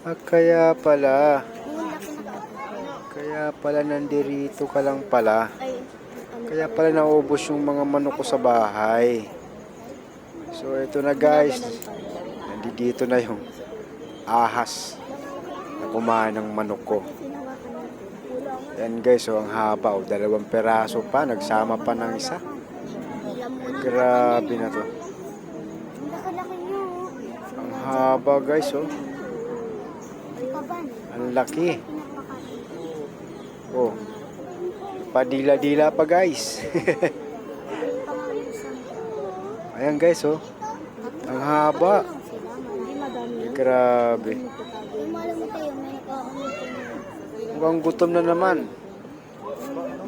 Ah, kaya pala. Kaya pala nandirito ka lang pala. Ay? Kaya pala naubos yung mga manok ko sa bahay. So ito na guys. Nandito na yung ahas na kumain ng manok ko. Yan guys, so ang haba. Oh, dalawang peraso pa. Nagsama pa ng isa. Na. Grabe na to. Ang haba guys, oh. Ang laki. Oh. Padila-dila pa guys. Ayan guys, oh. Ang haba. Grabe. Mukhang gutom na naman.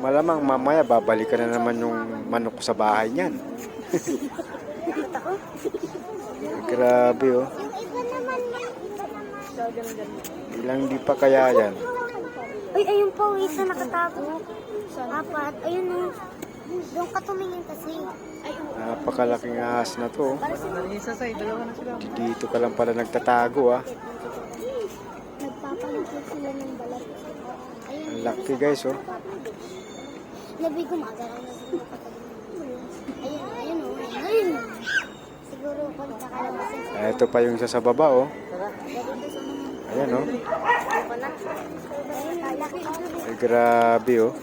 Malamang mamaya babalikan na naman yung manok sa bahay niyan. Grabe oh. Yung iba naman yan. Iba naman. Ilang di pa kaya yan. Ay, ayun po, isa nakatago. Apat. Ayun o. Doon ka tumingin kasi. Napakalaking ahas na to. oh. Isa sa dalawa na sila. Dito ka lang pala nagtatago ah. nagpapalipot sila ng balat. Ang laki guys oh. Nabi gumagalaw na sila Ayun, ayun o. Ayun. Siguro kung kakalabasin sila. Ito pa yung sa baba oh. Ayan oh. Ayun, laki. Ay, grabe oh.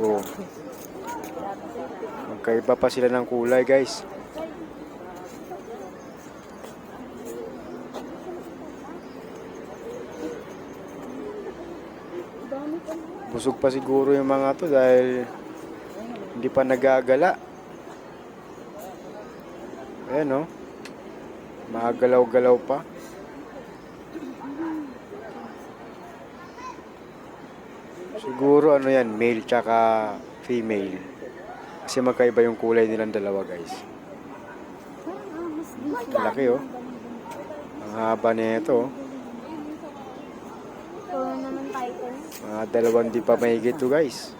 Oh. Magkaiba pa sila ng kulay guys. Busog pa siguro yung mga to dahil hindi pa nagagala. Ayan oh. Magalaw-galaw pa. Siguro ano yan, male tsaka female. Kasi magkaiba yung kulay nilang dalawa guys. Ang laki oh. Ang haba nito oh. Ito naman title. Mga dalawang di pa mahigit to guys.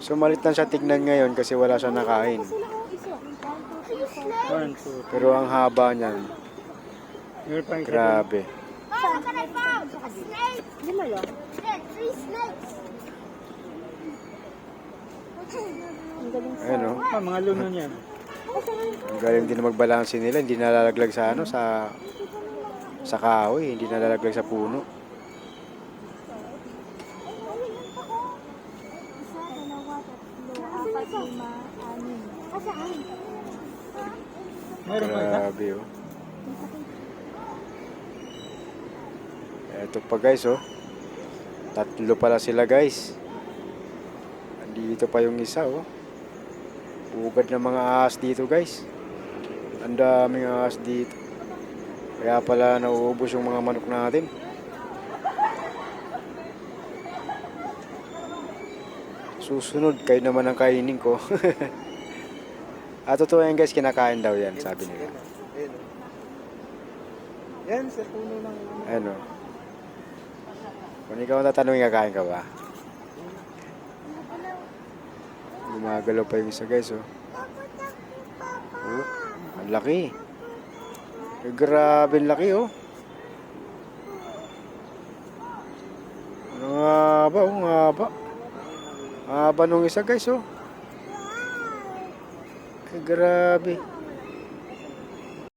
So malit lang siya tignan ngayon kasi wala siya nakain. Pero ang haba niyan, Meron pa isa. grabe. Lima lang. Three snakes. Ang galing sa... Ayun oh. Ah, mga luno niyan. Ang galing din na magbalanse nila, hindi nalalaglag sa ano, sa sa kahoy, hindi nalalaglag sa puno. Isa, dalawa, tatlo, apat, lima, anim. Meron isa. Grabe oh. Eto pa guys oh. Tatlo pala sila guys. Andito pa yung isa oh. Ugad ng mga ahas dito guys. Ang daming ahas dito. Kaya pala nauubos yung mga manok natin. Susunod, kayo naman ang kainin ko. ah, totoo yan guys, kinakain daw yan, sabi nila. Yan, sa puno ng Ano? Kung ikaw tatanungin, kakain ka ba? Gumagalaw pa yung isa guys, oh. Oh, ang laki. Eh, grabe ang laki, oh. Ano nga ba, oh, nga ba? Haba nung isa guys, oh. Eh, grabe.